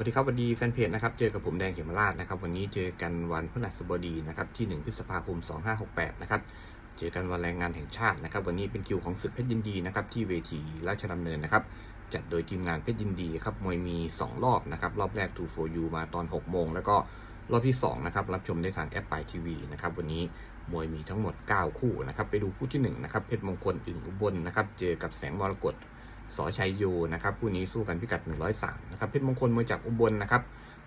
วัสดีครับสวัสดีแฟนเพจนะครับ เจอกับผมแดงเขมราชนะครับ วันนี้เจอกันวันพฤหัสบดีนะครับที่ 1 พฤษภาคม 2568 นะครับ เจอกันวันแรงงานแห่งชาตินะครับ วันนี้เป็นคิวของศึกเพชรยินดีนะครับที่เวทีราชดำเนินนะครับ จัดโดยทีมงานเพชรยินดีครับมวยมี 2 รอบนะครับ รอบแรก2 for you มาตอน 6 โมง แล้วก็รอบที่2นะครับรับชมได้ทางแอปปทีวีนะครับวันนี้มวยมีทั้งหมด 9 คู่นะครับไปดูคู่ที่1นะครับเพชรมงคลอึ่งอุบลนะครับเจอกับแสงมรกต สอชัยโยนะครับคู่นี้สู้กันพิกัด 103นะครับเพชรมงคลมวยจากอุบลนะครับ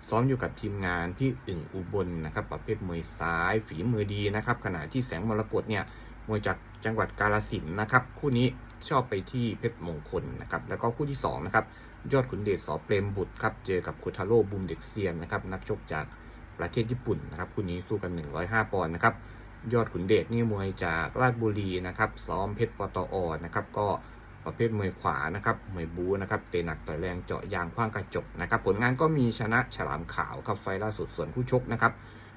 ซ้อมอยู่กับทีมงานพี่อึ่งอุบลนะครับประเภทมวยซ้ายฝีมือดีนะครับขณะที่แสงมรกตเนี่ยมวยจากจังหวัดกาฬสินนะครับคู่นี้ชอบไปที่เพชรมงคลนะครับแล้วก็คู่ที่สองนะครับยอดขุนเดชสอเปรมบุตรครับเจอกับคุทาโร่บุมเด็กเซียนนะครับนักชกจากประเทศญี่ปุ่นนะครับคู่นี้สู้กัน 105 ปอนด์นะครับยอดขุนเดชนี่มวยจากราชบุรีนะครับซ้อมเพชรปตอนะครับก็ ภทมวยขวานะครับมวยบูนะครับเตะหนักต่อยแรงเจาะยางคว้างกระจกนะครับ ผลงานก็มีชนะฉลามขาวครับไฟล์ล่าสุดส่วนผู้ชกนะครับ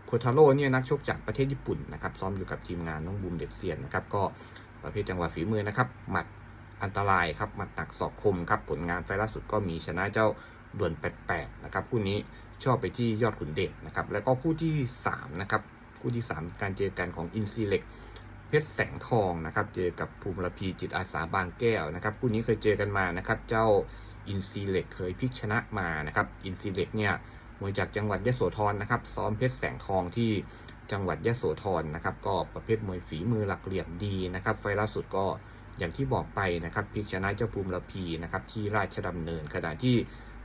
โคทาโร่เนี่ยนักชกจากประเทศญี่ปุ่นนะครับซ้อมอยู่กับทีมงานน้องบูมเด็กเซียนนะครับก็ประเภทจังหวะฝีมือนะครับหมัดอันตรายครับหมัดหนักศอกคมครับผลงานไฟล์ล่าสุดก็มีชนะเจ้าด่วนแปดๆนะครับคู่นี้ชอบไปที่ยอดขุนเดชนะครับแล้วก็คู่ที่สามนะครับคู่ที่ 3 การเจอกันของอินซีเล็ก เพชรแสงทองนะครับเจอกับภูมิลพีจิตอาสาบางแก้วนะครับคู่นี้เคยเจอกันมานะครับเจ้าอินซีเล็กเคยพลิกชนะมานะครับอินซีเล็กเนี่ยมวยจากจังหวัดยะโสธรนะครับซ้อมเพชรแสงทองที่จังหวัดยะโสธรนะครับก็ประเภทมวยฝีมือหลักเหลี่ยมดีนะครับไฟล์ล่าสุดก็อย่างที่บอกไปนะครับพลิกชนะเจ้าภูมิลพีนะครับที่ราชดำเนินขณะที่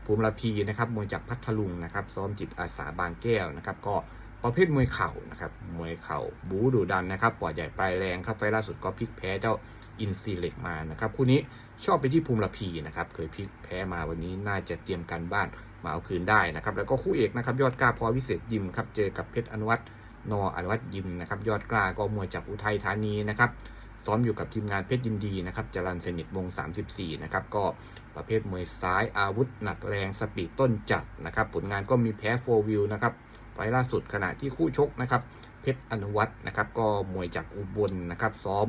ภูมิลพีนะครับมวยจากพัทลุงนะครับซ้อมจิตอาสาบางแก้วนะครับก็ ประเภทมวยเข่านะครับมวยเข่าบูดุดันนะครับปอดใหญ่ปลายแรงครับไฟล่าสุดก็พลิกแพ้เจ้าอินซีเล็กมานะครับคู่นี้ชอบไปที่ภูมิลพีนะครับเคยพลิกแพ้มาวันนี้น่าจะเตรียมการบ้านมาเอาคืนได้นะครับแล้วก็คู่เอกนะครับยอดกล้าพอวิเศษยิมครับเจอกับเพชรอนุวัฒน์นออนุวัฒน์ยิมนะครับยอดกล้าก็มวยจากอุทัยธานีนะครับซ้อมอยู่กับทีมงานเพชรยินดีนะครับจรันสนิทวง 34 นะครับ ก็ประเภทมวยซ้ายอาวุธหนักแรงสปีดต้นจัดนะครับ ผลงานก็มีแพ้โฟวิวนะครับ ไฟล่าสุดขณะที่คู่ชกนะครับ เพชรอนุวัฒน์นะครับ ก็มวยจากอุบลนะครับ ซ้อม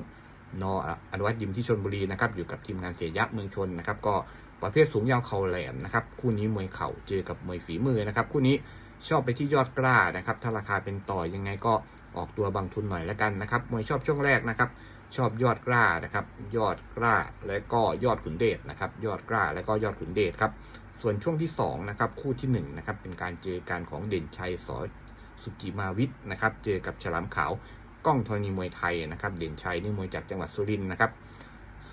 นออนุวัฒน์ยิมที่ชนบุรีนะครับ อยู่กับทีมงานเสียยะเมืองชนนะครับ ก็ประเภทสูงยาวเข่าแหลมนะครับ คู่นี้มวยเข่าเจอกับมวยฝีมือนะครับ คู่นี้ชอบไปที่ยอดกล้านะครับ ถ้าราคาเป็นต่อยังไงก็ออกตัวบางทุนหน่อยแล้วกันนะครับมวยชอบช่วงแรกนะครับ ชอบยอดกล้านะครับ ยอดกล้าและก็ยอดขุนเดชนะครับ ยอดกล้าและก็ยอดขุนเดชครับ ส่วนช่วงที่2นะครับคู่ที่1นะครับเป็นการเจอกันของเด่นชัยสอสุกิมาวิทย์นะครับเจอกับฉลามขาวกล้องธรณีมวยไทยนะครับเด่นชัยนี่มวยจากจังหวัดสุรินทร์นะครับ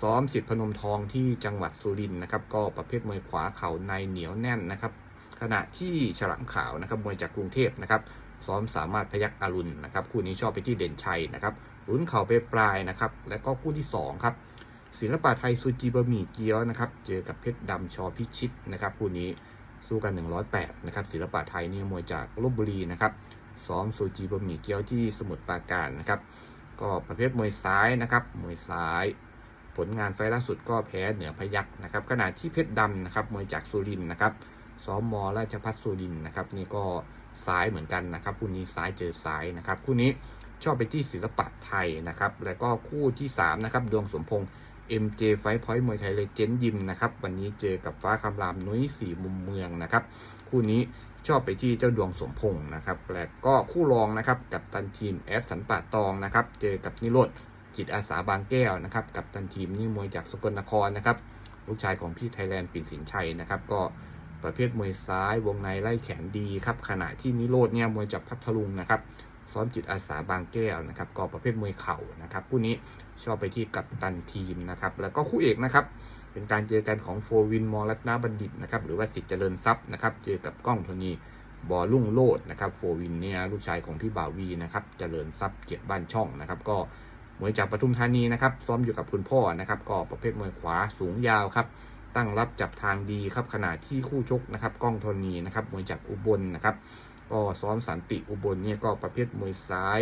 ซ้อมสิทธิพนมทองที่จังหวัดสุรินทร์นะครับก็ประเภทมวยขวาเข่าในเหนียวแน่นนะครับขณะที่ฉลามขาวนะครับมวยจากกรุงเทพนะครับซ้อมสามารถพยักอารุณนะครับคู่นี้ชอบไปที่เด่นชัยนะครับลุ้นเข่าไปปลายนะครับและก็คู่ที่2ครับ ศิลปะไทยซูจิบะหมี่เกี๊ยวนะครับเจอกับเพชรดำชอพิชิตนะครับคู่นี้สู้กัน 108นะครับศิลปะไทยนี่มวยจากลบบุรีนะครับซ้อมซูจิบะหมี่เกี๊ยวที่สมุทรปราการนะครับก็ประเภทมวยซ้ายนะครับมวยซ้าย ผลงานไฟล์ล่าสุดก็แพ้เหนือพยักนะครับขณะที่เพชรดำนะครับมวยจากสุรินทร์นะครับซ้อมมอราชพัฒสุรินทร์นะครับนี่ก็ซ้ายเหมือนกันนะครับคู่นี้ซ้ายเจอซ้ายนะครับคู่นี้ชอบไปที่ศิลปะไทยนะครับแล้วก็คู่ที่3นะครับดวงสมพงษ์ MJ ไฟพอยต์มวยไทยเลเจนด์ยิมนะครับ วันนี้เจอกับฟ้าคำรามนุ้ยสี่มุมเมืองนะครับ คู่นี้ชอบไปที่เจ้าดวงสมพงษ์นะครับแล้วก็คู่รองนะครับกับตันทีมแอดสันป่าตองนะครับ เจอกับนิโรธจิตอาสาบางแก้วนะครับ กับตันทีมนี่มวยจากสกลนครนะครับ ลูกชายของพี่ไทยแลนด์ปิ่นสินชัยนะครับ ก็ประเภทมวยซ้ายวงในไล่แขนดีครับ ขณะที่นิโรธเนี่ยมวยจากพัทลุงนะครับ ซ้อมจิตอาสาบางแก้วนะครับก็ประเภทมวยเข่านะครับคู่นี้ชอบไปที่กัปตันทีมนะครับแล้วก็คู่เอกนะครับเป็นการเจอกันของโฟวินมอรัตนาบัณฑิตนะครับหรือว่าสิทธิ์เจริญทรัพย์นะครับเจอกับก้องโทนีบอลุ่งโลดนะครับโฟวินเนี่ยลูกชายของพี่บ่าวีนะครับเจริญทรัพย์เกียรติบ้านช่องนะครับก็มวยจากปทุมธานีนะครับซ้อมอยู่กับคุณพ่อนะครับก็ประเภทมวยขวาสูงยาวครับตั้งรับจับทางดีครับขณะที่คู่ชกนะครับก้องโทนีนะครับมวยจากอุบลนะครับ ก็ซ้อมสันติอุบลเนี่ยก็ประเภทมวยซ้าย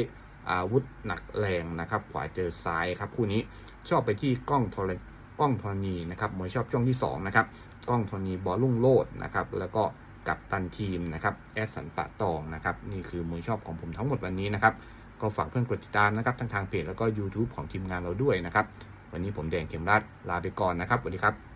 อาวุธหนักแรงนะครับ ขวาเจอซ้ายครับคู่นี้ชอบไปที่กล้องทรกล้องธรณีนะครับมวยชอบช่วงที่2นะครับกล้องธรณีบอลลุ่งโลดนะครับแล้วก็กับตันทีมนะครับแอสสันปะตองนะครับนี่คือมวยชอบของผมทั้งหมดวันนี้นะครับก็ฝากเพื่อนกดติดตามนะครับทั้งทางเพจแล้วก็ YouTube ของทีมงานเราด้วยนะครับวันนี้ผมแดงเข็มรัดลาไปก่อนนะครับสวัสดีครับ